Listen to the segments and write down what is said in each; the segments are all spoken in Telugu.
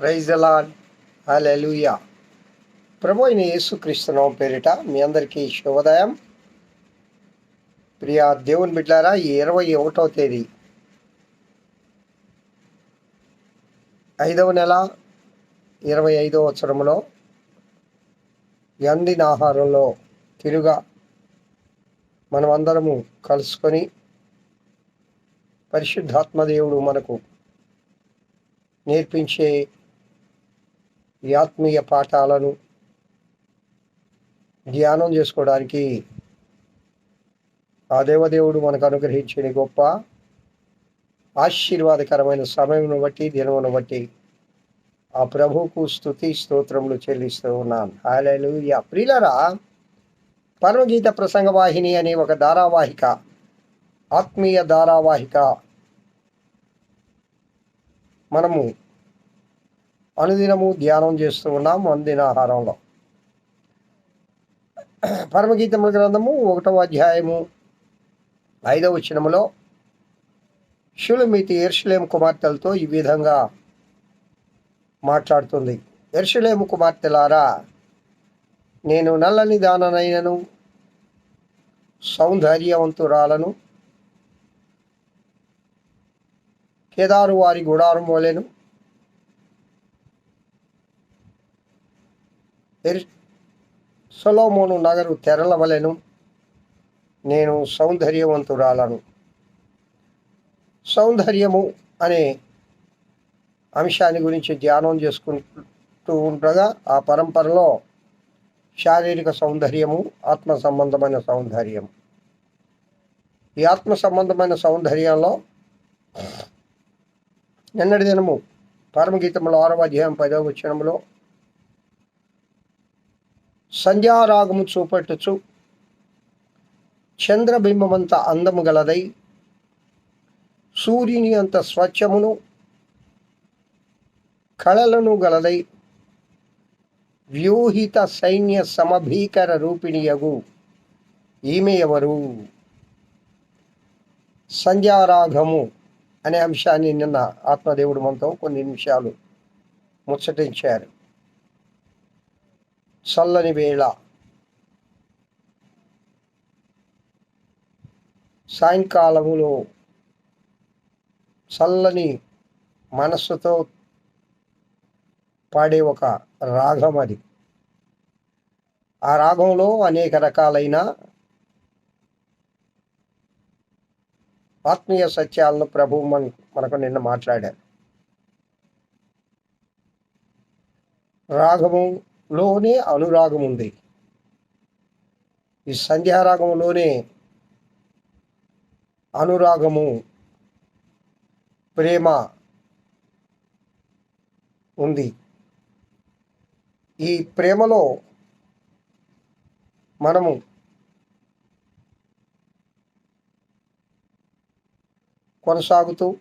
ప్రైజ్ అలాడ్ అలెలుయా ప్రభు అయిన యేసుక్రీస్తునామం పేరిట మీ అందరికీ శుభోదయం. ప్రియ దేవుని బిడ్డారా ఈ ఇరవై ఒకటవ తేదీ. ఐదవ నెల ఇరవై ఐదవ సంవత్సరంలో ఎండిన ఆహారంలో తిరుగా మనమందరము కలుసుకొని పరిశుద్ధాత్మ దేవుడు మనకు నేర్పించే ఈ ఆత్మీయ పాఠాలను ధ్యానం చేసుకోవడానికి ఆ దేవదేవుడు మనకు అనుగ్రహించిన గొప్ప ఆశీర్వాదకరమైన సమయమును బట్టి దినమును బట్టి ఆ ప్రభువుకు స్థుతి స్తోత్రములు చెల్లిస్తూ ఉన్నాను హాలలు ప్రిలరా పరమగీత ప్రసంగ వాహిని అనే ఒక ధారావాహిక ఆత్మీయ ధారావాహిక మనము అనుదినము ధ్యానం చేస్తూ ఉన్నాం అందిన ఆహారంలో. పరమగీతముల గ్రంథము ఒకటవ అధ్యాయము ఐదవ వచనములో షులమితి ఎర్షలేం కుమార్తెలతో ఈ విధంగా మాట్లాడుతుంది. ఎర్షలేము కుమార్తెలారా నేను నల్లని దాననైనను సౌందర్యవంతురాలను కేదారు వారి గుడారం వలెను సొలోమోను నగరు తెరల వలెను నేను సౌందర్యవంతురాలను సౌందర్యము అనే అంశాన్ని గురించి ధ్యానం చేసుకుంటూ ఉండగా ఆ పరంపరలో శారీరక సౌందర్యము ఆత్మ సంబంధమైన సౌందర్యం ఈ ఆత్మ సంబంధమైన సౌందర్యంలో నిన్నటి దినము పరమగీతంలో ఆరవ అధ్యాయం పదవ వచనంలో సంధ్యారాగము చూపెట్టుచు చంద్రబింబమంత అందము గలదై సూర్యుని అంత స్వచ్ఛమును కళలను గలదై వ్యూహిత సైన్య సమభీకర రూపిణియగు ఈమె ఎవరు? సంధ్యారాగము అనే అంశాన్ని నిన్న ఆత్మదేవుడు మనతో కొన్ని నిమిషాలు ముచ్చటించారు. చల్లని వేళ. సాయంకాలములో చల్లని మనస్సుతో పాడే ఒక రాగం అది. ఆ రాగంలో అనేక రకాలైన ఆత్మీయ సత్యాలను ప్రభు మన మనకు నిన్న మాట్లాడారు. లోనే అనురాగం ఉంది. ఈ సంధ్యారాగంలోనే అనురాగము ప్రేమ ఉంది. ఈ ప్రేమలో మనము కొనసాగుతూ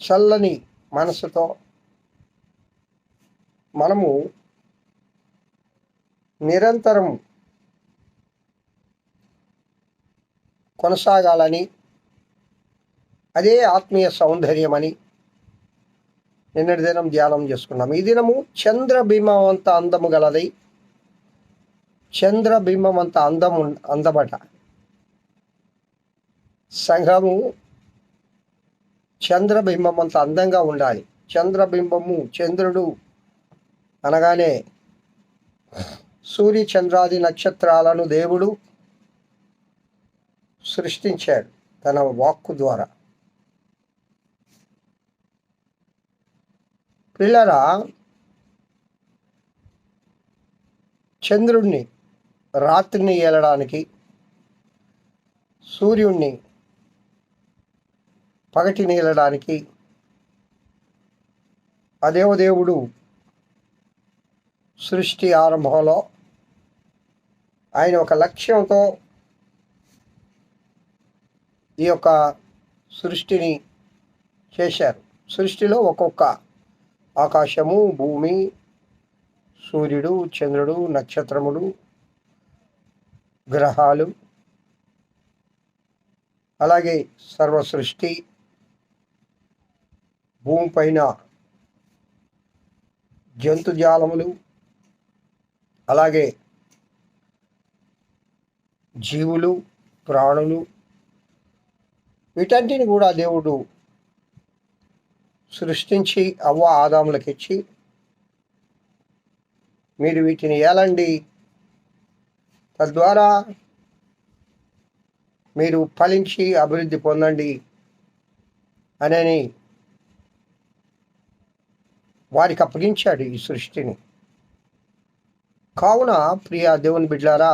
చల్లని మనసుతో మనము నిరంతరం కొనసాగాలని అదే ఆత్మీయ సౌందర్యమని నిన్నటి దినం ధ్యానం చేసుకున్నాం. ఈ దినము చంద్రబింబం అంత అందము గలదై. చంద్రబింబం అంత అందము అందబట. సంఘము చంద్రబింబం అంత అందంగా ఉండాలి. చంద్రబింబము చంద్రుడు అనగానే సూర్య చంద్రాది నక్షత్రాలను దేవుడు సృష్టించాడు తన వాక్కు ద్వారా. పిల్లరా చంద్రుణ్ణి రాత్రిని ఏలడానికి సూర్యుణ్ణి పగటిని ఏలడానికి అదేవదేవుడు సృష్టి ఆరంభంలో ఆయన ఒక లక్ష్యంతో ఈ యొక్క సృష్టిని చేశారు. సృష్టిలో ఒక్కొక్క ఆకాశము భూమి సూర్యుడు చంద్రుడు నక్షత్రములు గ్రహాలు అలాగే సర్వ సృష్టి భూమిపైన జంతుజాలములు అలాగే జీవులు ప్రాణులు వీటన్నిటిని కూడా దేవుడు సృష్టించి అవ్వ ఆదాములకు ఇచ్చి మీరు వీటిని ఏలండి. తద్వారా మీరు ఫలించి అభివృద్ధి పొందండి అనని వారికి అప్పగించాడు ఈ సృష్టిని. కావున ప్రియ దేవుని బిడ్లారా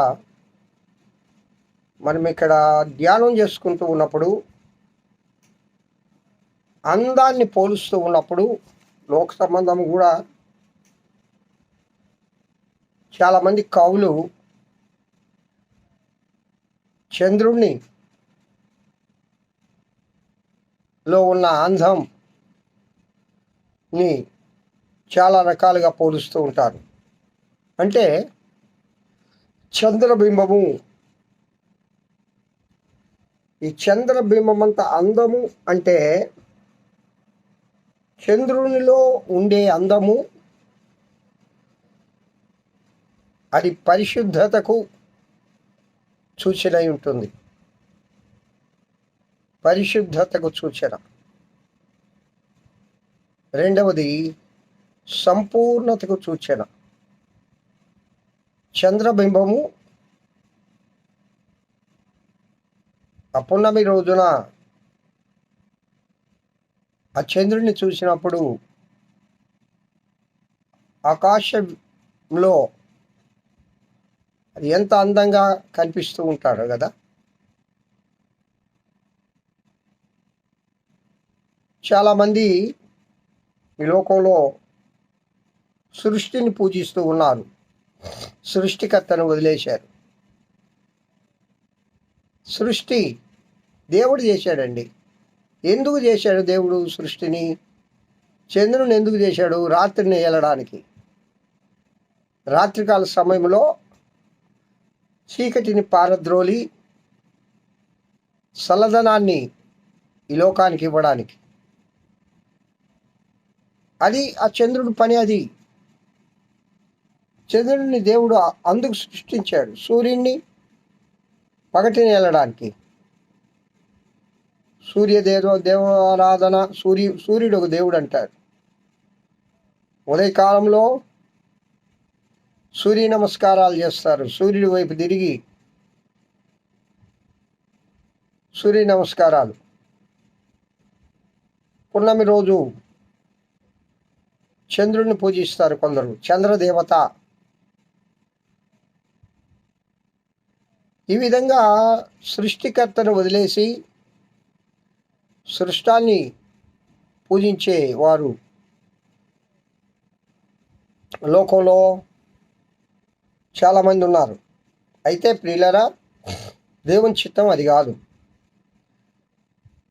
మనం ఇక్కడ ధ్యానం చేసుకుంటూ ఉన్నప్పుడు అందాన్ని పోలుస్తూ ఉన్నప్పుడు లోక సంబంధం కూడా చాలామంది కవులు చంద్రుణ్ణి లో ఉన్న అంధంని చాలా రకాలుగా పోలుస్తూ ఉంటారు. అంటే చంద్రబింబము. ఈ చంద్రబింబం అంత అందము అంటే చంద్రునిలో ఉండే అందము అది పరిశుద్ధతకు సూచన అయి ఉంటుంది. పరిశుద్ధతకు సూచన. రెండవది సంపూర్ణతకు సూచన. చంద్రబింబము ఆ రోజున ఆ చంద్రుడిని చూసినప్పుడు ఆకాశంలో అది ఎంత అందంగా కనిపిస్తూ ఉంటాడు కదా? చాలామంది ఈ లోకంలో సృష్టిని పూజిస్తూ ఉన్నారు. సృష్టికర్తను వదిలేశారు. సృష్టి దేవుడు చేశాడండి. ఎందుకు చేశాడు దేవుడు సృష్టిని? చంద్రుని ఎందుకు చేశాడు? రాత్రిని ఏలడానికి. రాత్రికాల సమయంలో చీకటిని పారద్రోలి చల్లదనాన్ని ఈ లోకానికి ఇవ్వడానికి. అది ఆ చంద్రుడి పని అది. చంద్రుడిని దేవుడు అందుకు సృష్టించాడు. సూర్యుడిని పగటిని వెళ్ళడానికి సూర్యదేవ దేవారాధన సూర్య సూర్యుడు ఒక దేవుడు అంటారు. ఉదయకాలంలో సూర్య నమస్కారాలు చేస్తారు. సూర్యుడి వైపు తిరిగి సూర్య నమస్కారాలు. పున్నమి రోజు చంద్రుడిని పూజిస్తారు కొందరు. చంద్రదేవత ఈ విధంగా సృష్టికర్తను వదిలేసి సృష్టాన్ని పూజించే వారు లోకంలో చాలామంది ఉన్నారు. అయితే ప్రియులరా దేవుని చిత్తం అది కాదు.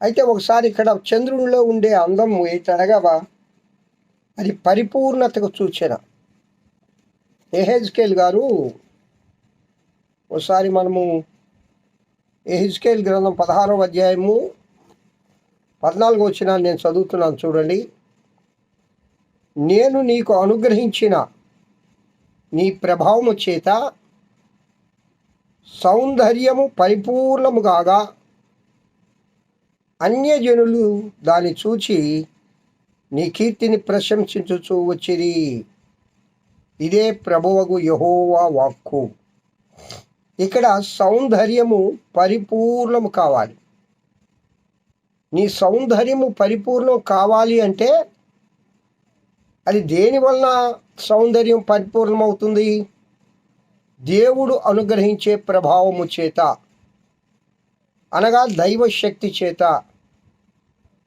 అయితే ఒకసారి ఇక్కడ చంద్రునిలో ఉండే అందం ఏంటనగా అది పరిపూర్ణతకు సూచన. ఎహెజ్కేల్ గారు ఒకసారి మనము ఎహిస్కేల్ గ్రంథం పదహారవ అధ్యాయము పద్నాలుగు వచ్చిన నేను చదువుతున్నాను చూడండి. నేను నీకు అనుగ్రహించిన నీ ప్రభావము చేత సౌందర్యము పరిపూర్ణము కాగా అన్యజనులు దాన్ని చూచి నీ కీర్తిని ప్రశంసించుచూ వచ్చిరి. ఇదే ప్రభువగు యహోవా వాక్కు. ఇక్కడ సౌందర్యము పరిపూర్ణము కావాలి. నీ సౌందర్యము పరిపూర్ణం కావాలి అంటే అది దేనివల్ల సౌందర్యం పరిపూర్ణమవుతుంది? దేవుడు అనుగ్రహించే ప్రభావము చేత అనగా దైవశక్తి చేత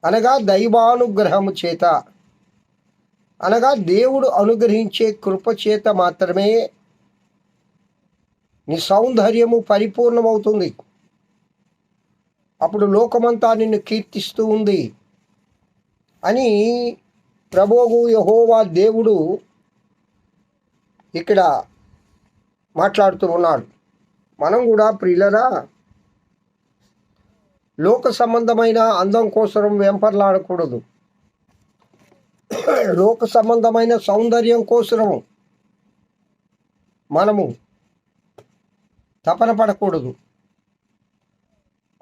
అనగా దైవానుగ్రహము చేత అనగా దేవుడు అనుగ్రహించే కృప చేత మాత్రమే నీ సౌందర్యము పరిపూర్ణమవుతుంది. అప్పుడు లోకమంతా నిన్ను కీర్తిస్తూ ఉంది అని ప్రభువు యహోవా దేవుడు ఇక్కడ మాట్లాడుతూ ఉన్నాడు. మనం కూడా ప్రియులరా లోక సంబంధమైన అందం కోసం వెంపర్లాడకూడదు. లోక సంబంధమైన సౌందర్యం కోసము మనము తపన పడకూడదు.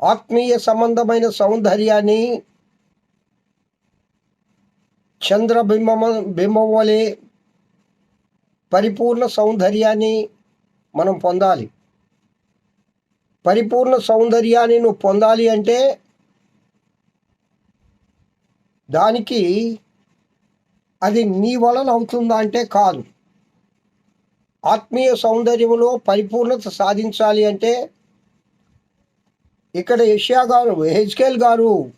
ఆత్మీయ సంబంధమైన సౌందర్యాన్ని చంద్రబింబం బింబం వలె పరిపూర్ణ సౌందర్యాన్ని మనం పొందాలి. పరిపూర్ణ సౌందర్యాన్ని నువ్వు పొందాలి అంటే దానికి అది నీ వలన అవుతుందా అంటే కాదు. ఆత్మీయ సౌందర్యంలో పరిపూర్ణత సాధించాలి అంటే ఇక్కడ యష్యా గారు హెచ్కేల్ గారు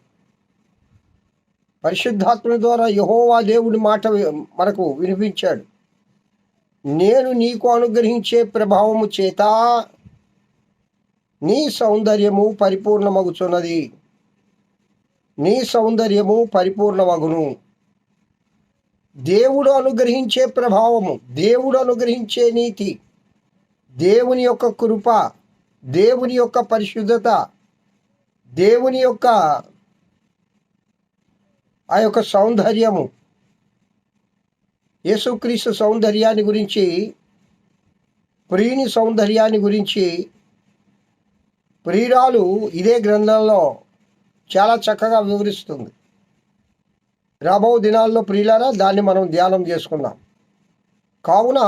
పరిశుద్ధాత్మ ద్వారా యహోవా దేవుడి మాట మనకు వినిపించాడు. నేను నీకు అనుగ్రహించే ప్రభావము చేత నీ సౌందర్యము పరిపూర్ణమగుచున్నది. నీ సౌందర్యము పరిపూర్ణమగును. దేవుడు అనుగ్రహించే ప్రభావము దేవుడు అనుగ్రహించే నీతి దేవుని యొక్క కృప దేవుని యొక్క పరిశుద్ధత దేవుని యొక్క ఆ యొక్క సౌందర్యము. యేసుక్రీస్తు సౌందర్యాన్ని గురించి ప్రియుని సౌందర్యాన్ని గురించి ప్రియురాలు ఇదే గ్రంథంలో చాలా చక్కగా వివరిస్తుంది. రాబో దినాల్లో ప్రియులారా దాన్ని మనం ధ్యానం చేసుకుందాం. కావున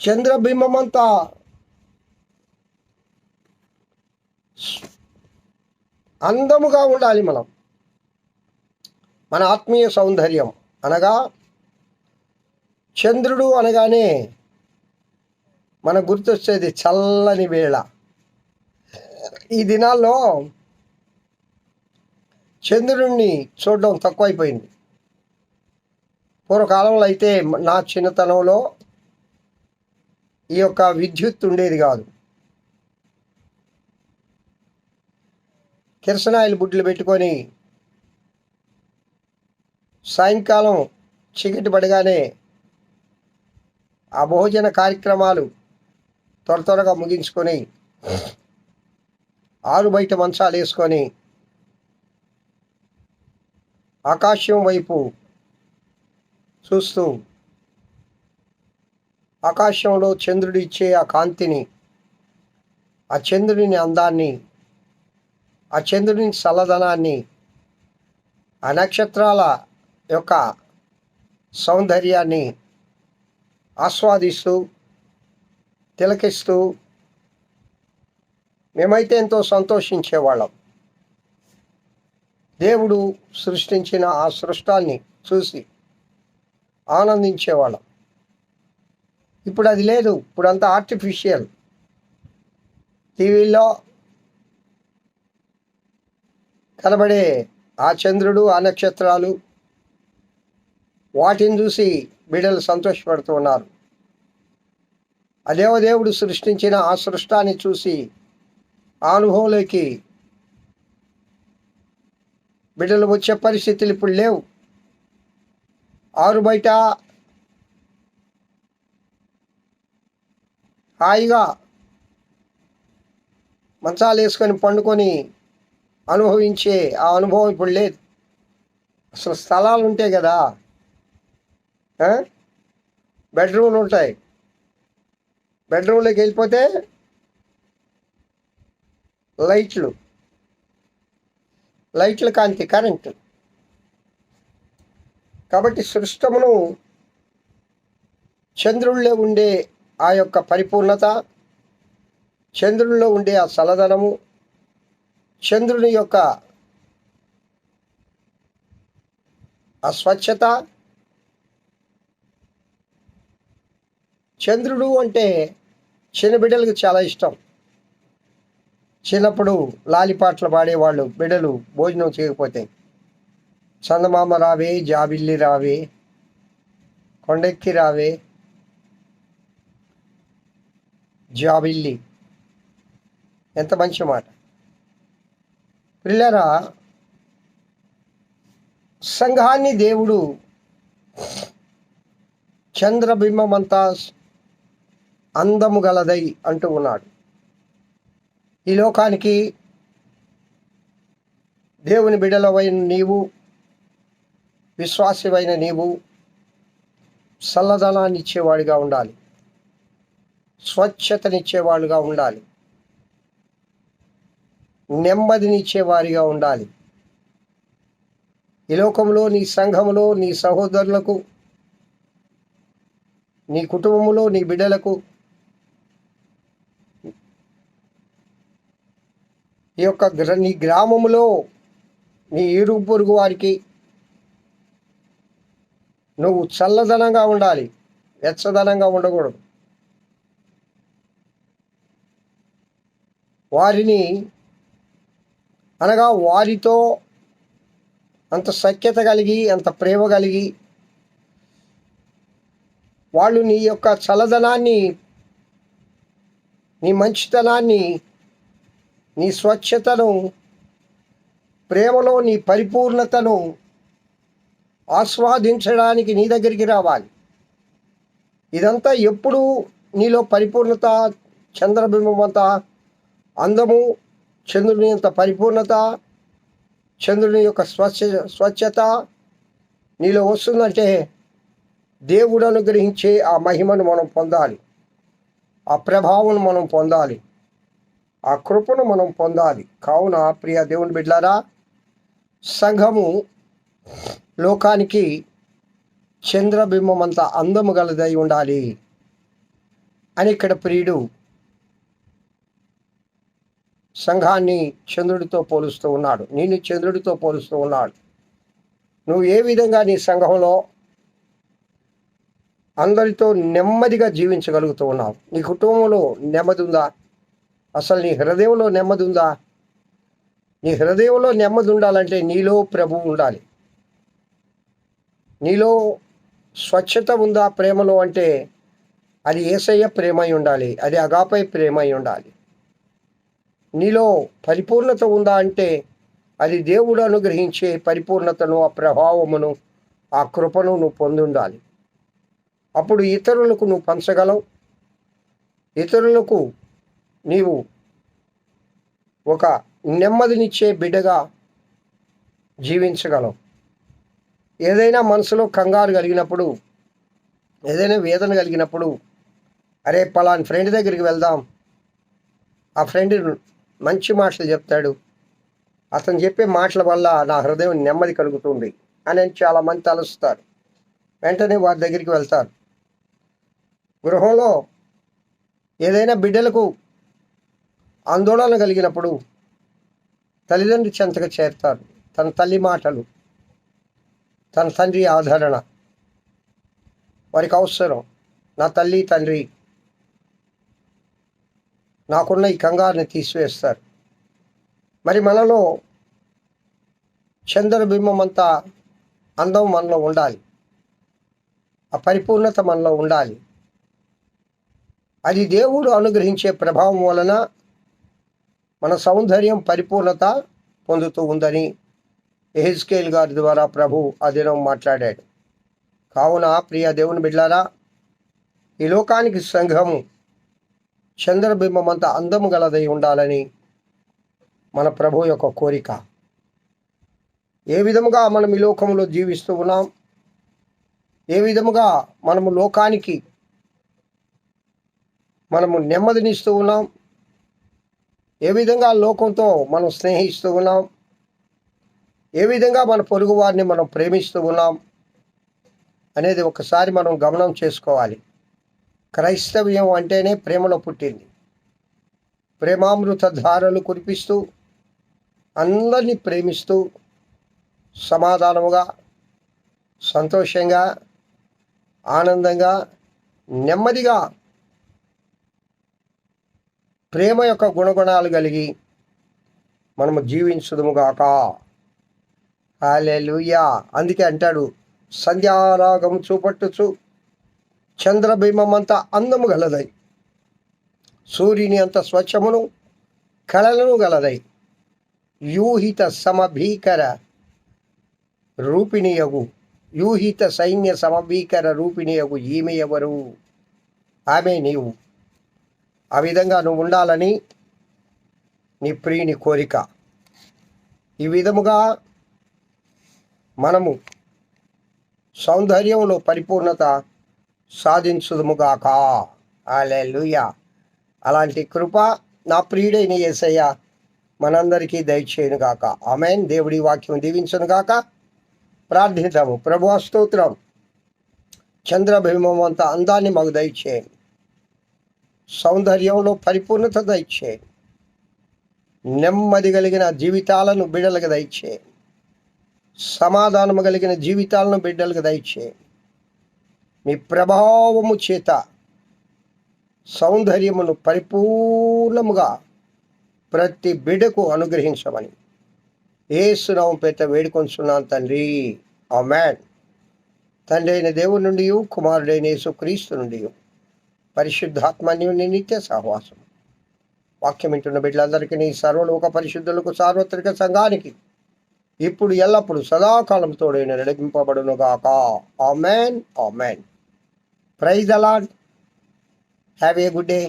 చంద్రబింబమంతా అందముగా ఉండాలి మనం. మన ఆత్మీయ సౌందర్యం అనగా చంద్రుడు అనగానే మనకు గుర్తొచ్చేది చల్లని వేళ. ఈ దినాల్లో చంద్రుడిని చూడడం తక్కువైపోయింది. పూర్వకాలంలో అయితే నా చిన్నతనంలో ఈ యొక్క విద్యుత్ ఉండేది కాదు. కిరసనాయిల్ బుడ్లు పెట్టుకొని సాయంకాలం చీకటి పడగానే ఆ భోజన కార్యక్రమాలు త్వర త్వరగా ముగించుకొని ఆరు బయట మంచాలు వేసుకొని ఆకాశం వైపు చూస్తూ ఆకాశంలో చంద్రుడు ఇచ్చే ఆ కాంతిని ఆ చంద్రుడిని అందాన్ని ఆ చంద్రుని చల్లదనాన్ని ఆ నక్షత్రాల యొక్క సౌందర్యాన్ని ఆస్వాదిస్తూ తిలకిస్తూ మేమైతే ఎంతో సంతోషించేవాళ్ళం. దేవుడు సృష్టించిన ఆ సృష్టాన్ని చూసి ఆనందించేవాళ్ళం. ఇప్పుడు అది లేదు. ఇప్పుడంతా ఆర్టిఫిషియల్ టీవీలో కనబడే ఆ చంద్రుడు ఆ నక్షత్రాలు వాటిని చూసి బిడ్డలు సంతోషపడుతూ ఉన్నారు. ఆ దేవదేవుడు సృష్టించిన ఆ సృష్టాన్ని చూసి ఆ అనుభవంలోకి బిడ్డలు వచ్చే పరిస్థితులు ఇప్పుడు లేవు. ఆరు బయట హాయిగా మంచాలు వేసుకొని పండుకొని అనుభవించే ఆ అనుభవం ఇప్పుడు లేదు. అసలు స్థలాలు ఉంటాయి కదా. బెడ్రూమ్లు ఉంటాయి. బెడ్రూమ్లోకి వెళ్ళిపోతే లైట్లు లైట్ల కాంతి కరెంటు. కాబట్టి సృష్టమును చంద్రుల్లో ఉండే ఆ యొక్క పరిపూర్ణత చంద్రుల్లో ఉండే ఆ చలదనము చంద్రుని యొక్క అస్వచ్ఛత చంద్రుడు అంటే చిన్నబిడ్డలకు చాలా ఇష్టం. చిన్నప్పుడు లాలిపాట్లు పాడేవాళ్ళు బిడ్డలు భోజనం చేయకపోతే. చందమామ రావే జాబిల్లి రావే కొండెక్కి రావే జాబిల్లి. ఎంత మంచి మాట. పిల్లరా సంఘాన్ని దేవుడు చంద్రబింబమంతా అందము గలదై అంటూ ఉన్నాడు. ఈ లోకానికి దేవుని బిడలవైన నీవు విశ్వాసమైన నీవు చల్లదనాన్ని ఇచ్చేవాడిగా ఉండాలి. స్వచ్ఛతనిచ్చేవాడుగా ఉండాలి. నెమ్మదినిచ్చేవారిగా ఉండాలి. ఈ లోకంలో నీ సంఘములో నీ సహోదరులకు నీ కుటుంబంలో నీ బిడ్డలకు ఈ యొక్క నీ గ్రామములో నీ ఇరుగు పొరుగు వారికి నువ్వు చల్లదనంగా ఉండాలి. వెచ్చదనంగా ఉండకూడదు. వారిని అనగా వారితో అంత సఖ్యత కలిగి అంత ప్రేమ కలిగి వాళ్ళు నీ యొక్క చల్లదనాన్ని నీ మంచితనాన్ని నీ స్వచ్ఛతను ప్రేమలో నీ పరిపూర్ణతను ఆస్వాదించడానికి నీ దగ్గరికి రావాలి. ఇదంతా ఎప్పుడు నీలో పరిపూర్ణత చంద్రబింబం అంత అందము చంద్రుని అంత పరిపూర్ణత చంద్రుని యొక్క స్వచ్ఛ స్వచ్ఛత నీలో వస్తుందంటే దేవుడు అనుగ్రహించే ఆ మహిమను మనం పొందాలి. ఆ ప్రభావం మనం పొందాలి. ఆ కృపను మనం పొందాలి. కావున ప్రియ దేవుని బిడ్లారా సంఘము లోకానికి చంద్రబింబం అంత అందము గలదై ఉండాలి అని ఇక్కడ ప్రియుడు సంఘాన్ని చంద్రుడితో పోలుస్తూ ఉన్నాడు. నేను చంద్రుడితో పోలుస్తూ ఉన్నాడు. నువ్వు ఏ విధంగా నీ సంఘంలో అందరితో నెమ్మదిగా జీవించగలుగుతూ ఉన్నావు? నీ కుటుంబంలో నెమ్మది ఉందా? అసలు నీ హృదయంలో నెమ్మది ఉందా? నీ హృదయంలో నెమ్మది ఉండాలంటే నీలో ప్రభు ఉండాలి. నీలో స్వచ్ఛత ఉందా ప్రేమలో అంటే అది ఏసయ్య ప్రేమై ఉండాలి అది అగాపై ప్రేమై ఉండాలి. నీలో పరిపూర్ణత ఉందా అంటే అది దేవుడు అనుగ్రహించే పరిపూర్ణతను ఆ ప్రభావమును ఆ కృపను నువ్వు పొంది ఉండాలి. అప్పుడు ఇతరులకు నువ్వు పంచగలవు. ఇతరులకు నీవు ఒక నెమ్మదినిచ్చే బిడ్డగా జీవించగలవు. ఏదైనా మనసులో కంగారు కలిగినప్పుడు ఏదైనా వేదన కలిగినప్పుడు అరే పలాని ఫ్రెండ్ దగ్గరికి వెళ్దాం. ఆ ఫ్రెండ్ మంచి మాటలు చెప్తాడు. అతను చెప్పే మాటల వల్ల నా హృదయం నెమ్మది కలుగుతుంది అని చాలామంది తలుస్తారు. వెంటనే వారి దగ్గరికి వెళ్తారు. గృహంలో ఏదైనా బిడ్డలకు ఆందోళన కలిగినప్పుడు తల్లిదండ్రి చెంతగా చేరుతారు తన తల్లి మాటలు తన తండ్రి ఆదరణ వారికి అవసరం. నా తల్లి తండ్రి నాకున్న ఈ కంగారుని తీసివేస్తారు. మరి మనలో చంద్రబింబం అంతా అందం మనలో ఉండాలి. ఆ పరిపూర్ణత మనలో ఉండాలి. అది దేవుడు అనుగ్రహించే ప్రభావం వలన మన సౌందర్యం పరిపూర్ణత పొందుతూ ఉందని ఎహెజ్కేల్ గారి ద్వారా ప్రభు ఆ దినం మాట్లాడాడు. కావున ప్రియ దేవుని బిడ్లారా ఈ లోకానికి సంఘము చంద్రబింబమంత అందము గలదై ఉండాలని మన ప్రభు యొక్క కోరిక. ఏ విధముగా మనం ఈ లోకంలో జీవిస్తూ ఉన్నాం ఏ విధముగా మనము లోకానికి మనము నెమ్మదినిస్తూ ఉన్నాం ఏ విధంగా లోకంతో మనం స్నేహిస్తూ ఉన్నాం? ఏ విధంగా మన పొరుగు వారిని మనం ప్రేమిస్తూ ఉన్నాం? అనేది ఒకసారి మనం గమనం చేసుకోవాలి. క్రైస్తవ్యం అంటేనే ప్రేమలో పుట్టింది. ప్రేమామృత ధారలు కురిపిస్తూ అందరినీ ప్రేమిస్తూ సమాధానముగా సంతోషంగా ఆనందంగా నెమ్మదిగా ప్రేమ యొక్క గుణగుణాలు కలిగి మనము జీవించదుముగాక హాలెలుయా అందుకే అంటాడు సంధ్యారాగం చూపట్టుచు చంద్రబింబం అంత అందము గలదై. సూర్యుని అంత స్వచ్ఛమును కళలను గలదై. యూహిత సమభీకర రూపిణియగు. యూహిత సైన్య సమభీకర రూపిణియగు ఈమె ఎవరు? ఆమె నీవు. ఆ విధంగా నువ్వు ఉండాలని నీ ప్రియుని కోరిక. ఈ విధముగా మనము సౌందర్యంలో పరిపూర్ణత సాధించుదుముగాక. లూయా అలాంటి కృప నా ప్రియుడైన యేసయ్య మనందరికీ దయచేయునుగాక. ఆమెన్. దేవుడి వాక్యం దీవించనుగాక. ప్రార్థిద్దాము. ప్రభు స్తోత్రం. చంద్రబింబం అంత అందాన్ని మాకు దయచేయండి. సౌందర్యంలో పరిపూర్ణత దయచేయండి నెమ్మది కలిగిన జీవితాలను బిడ్డలకు దయచేయండి సమాధానము కలిగిన జీవితాలను బిడ్డలకు దయచేయండి మీ ప్రభావము చేత సౌందర్యమును పరిపూర్ణముగా ప్రతి బిడ్డకు అనుగ్రహించమని ఏసునామం పేట వేడుకొంచున్నాను తండ్రి. ఆ మ్యాన్ తండ్రి అయిన దేవుడి నుండి కుమారుడైన యేసుక్రీస్తు నుండి. పరిశుద్ధాత్మన్యుని నిత్య సహవాసం వాక్యం వింటున్న బిడ్డలందరికీ నీ సర్వలోక పరిశుద్ధులకు సార్వత్రిక సంఘానికి ఇప్పుడు ఎల్లప్పుడు సదాకాలం తోడైన ఆ man amen. Amen praise the Lord have a good day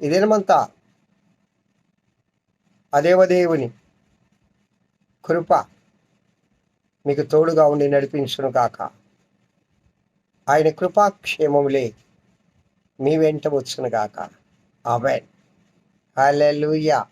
ఇదేనమంతా అదేవదేవుని కృప మీకు తోడుగా ఉండి నడిపించును కాక ఆయన కృపాక్షేమములే మీ వెంట వచ్చును గాక. ఆమెన్. హల్లెలూయా.